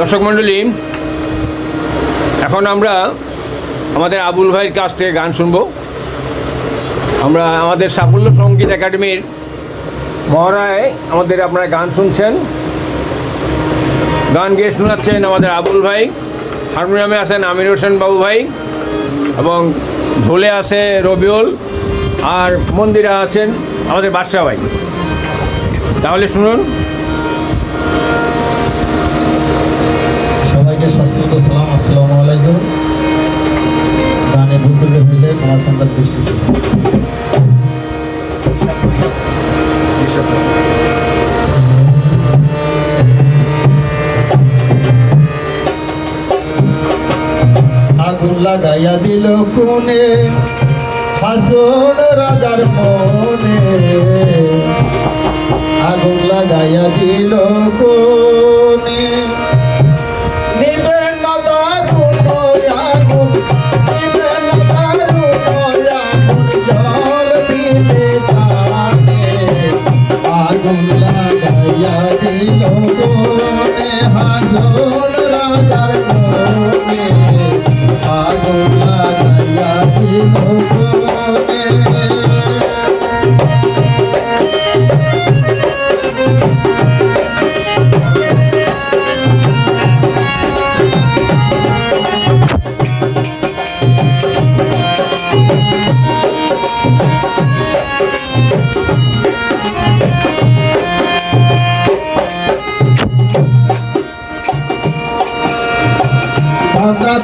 দর্শক মণ্ডলী, এখন আমরা আমাদের আবুল ভাইয়ের কাছ থেকে গান শুনব। আমরা আমাদের সাফল্য সংগীত একাডেমির মহড়ায় আমাদের আপনারা গান শুনছেন। গান গেয়ে শোনাচ্ছেন আমাদের আবুল ভাই। হারমোনিয়ামে আছেন আমির হোসেন বাবু ভাই এবং ঢোলে আছে রবিউল আর মন্দিরে আছেন আমাদের বাদশাহ ভাই। তাহলে শুনুন। লাগাইয়া দিল কোনে হাসন রাজার মনে।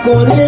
করে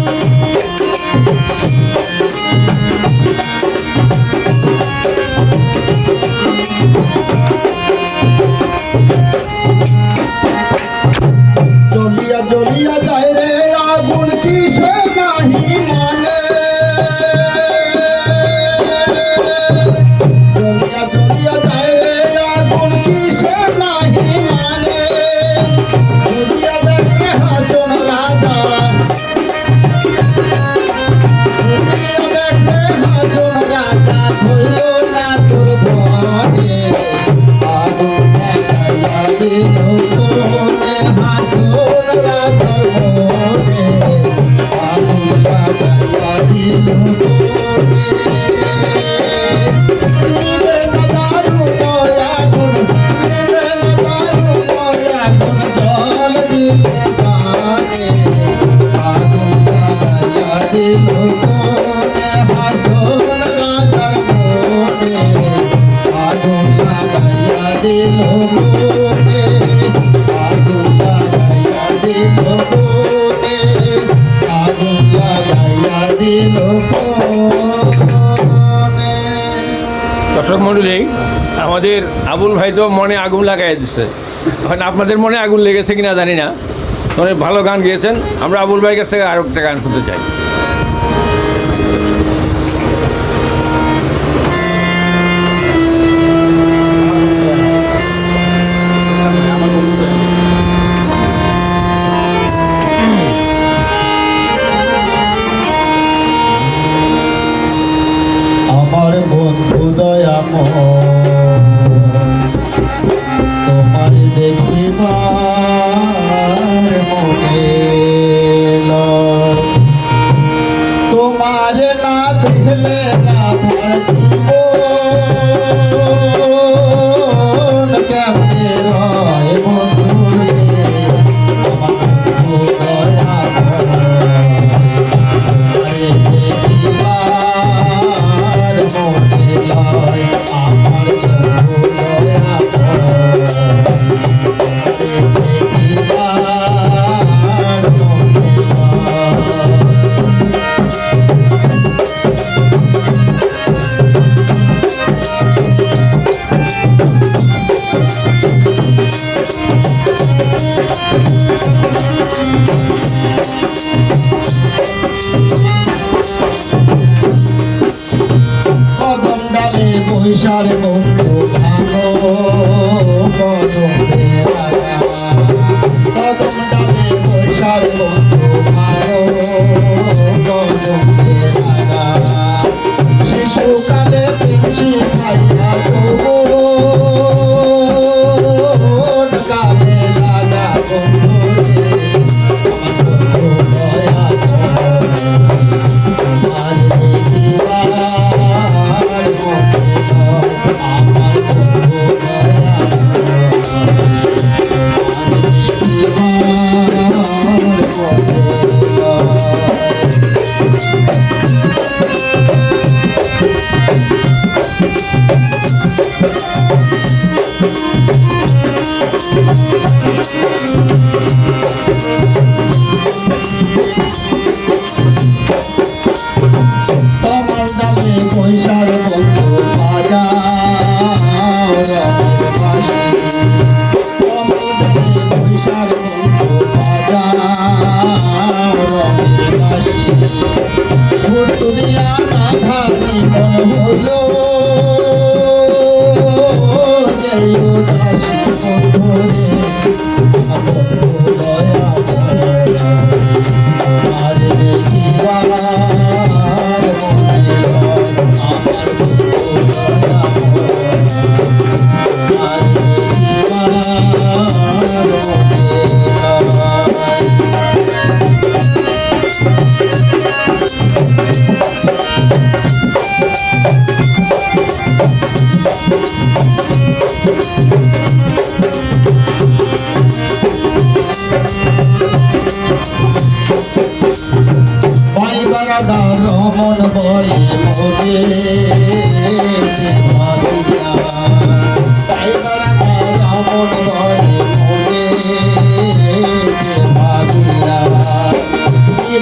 দর্শক মণ্ডলী, আমাদের আবুল ভাই তো মনে আগুন লাগাই দিচ্ছে এখন আপনাদের মনে আগুন লেগেছে কিনা জানি না। অনেক ভালো গান গিয়েছেন। আমরা আবুল ভাইয়ের কাছ থেকে আরও একটা গান শুনতে চাই। তোমার না দেখলে না রমন বলে মোরে পাইবারাদার রমন বলে মোরে মারিয়া মোরে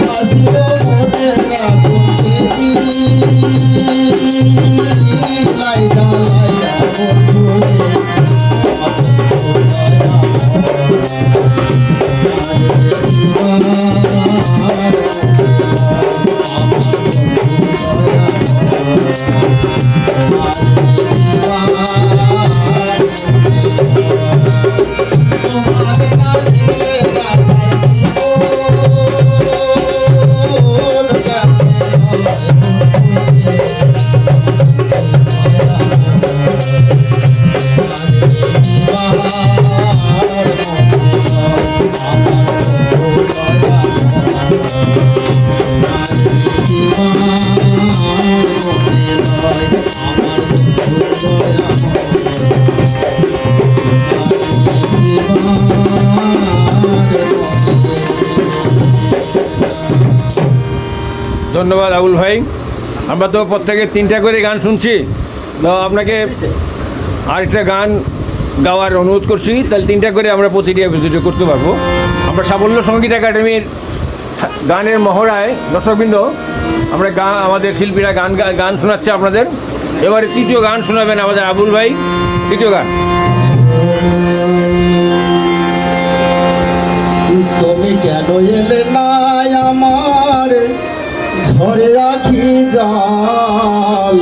ধন্যবাদ আবুল ভাই। আমরা তো প্রত্যেকে তিনটা করে গান শুনছি। তো আপনাকে আরেকটা গান গাওয়ার অনুরোধ করছি। তাহলে তিনটা করে আমরা প্রতিটি এপিসোডে করতে পারব। আমরা সাফল্য সংগীত একাডেমির গানের মহড়ায় দর্শকবৃন্দ, আমরা গান আমাদের শিল্পীরা গান গান শোনাচ্ছে আপনাদের। এবারে তৃতীয় গান শোনাবেন আমাদের আবুল ভাই। তৃতীয় গান। তুমি কেন এলে না আমার? ভরে রাখি জাল।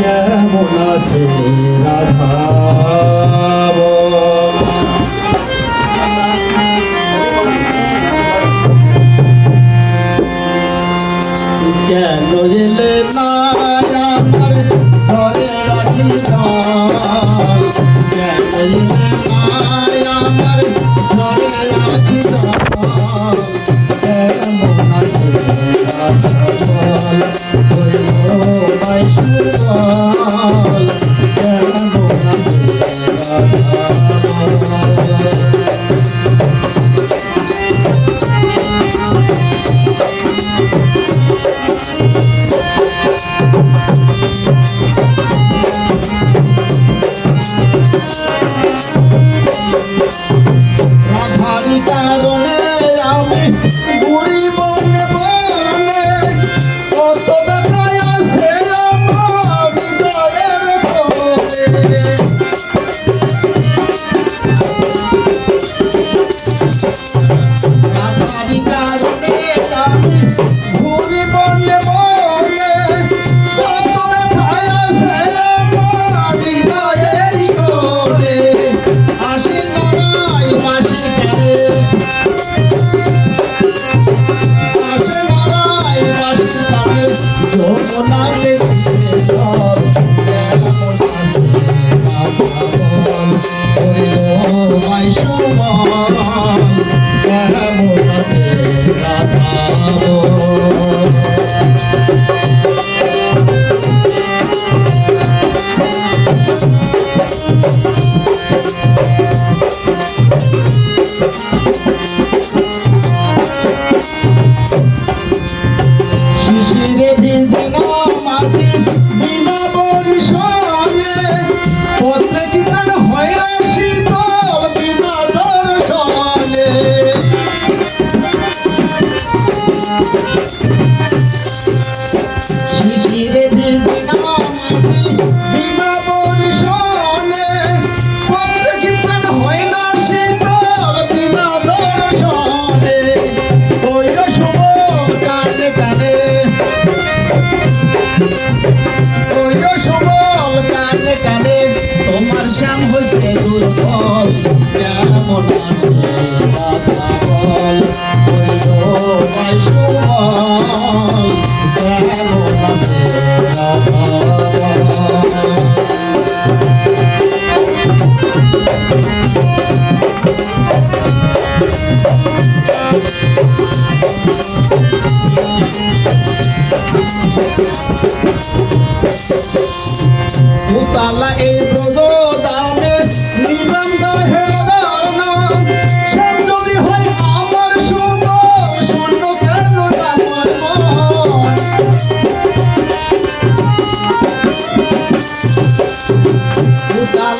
কেমন আছে রাধা no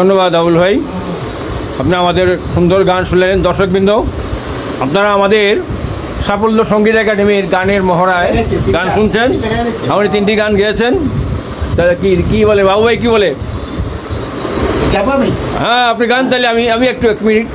ধন্যবাদ আবুল ভাই। আপনি আমাদের সুন্দর গান শুনলেন। দর্শকবৃন্দ আপনারা আমাদের সাফল্য সংগীত একাডেমির গানের মহড়ায় গান শুনছেন? আপনি তিনটি গান গেয়েছেন? তাহলে কি কী বলে? বাবু ভাই কী বলে? হ্যাঁ আপনি গান তাহলে আমি আমি একটু এক মিনিট।